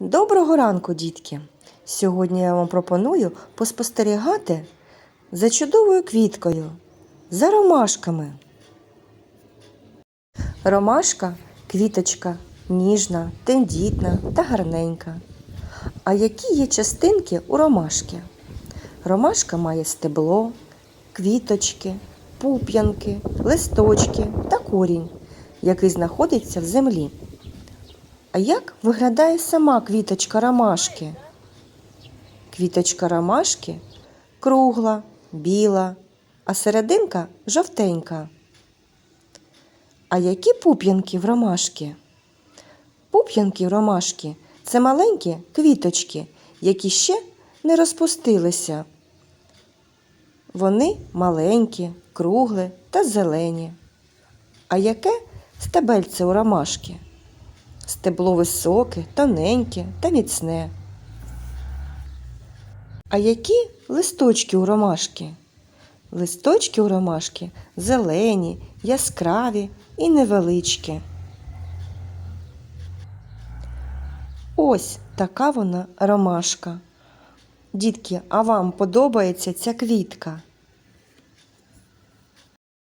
Доброго ранку, дітки! Сьогодні я вам пропоную поспостерігати за чудовою квіткою, за ромашками. Ромашка квіточка ніжна, тендітна та гарненька. А які є частинки у ромашки? Ромашка має стебло, квіточки, пуп'янки, листочки та корінь, який знаходиться в землі. А як виглядає сама квіточка ромашки? Квіточка ромашки кругла, біла, а серединка жовтенька. А які пуп'янки в ромашки? Пуп'янки в ромашки це маленькі квіточки, які ще не розпустилися. Вони маленькі, круглі та зелені. А яке стебельце у ромашки? Стебло високе, тоненьке та міцне. А які листочки у ромашки? Листочки у ромашки зелені, яскраві і невеличкі. Ось така вона ромашка. Дітки, а вам подобається ця квітка?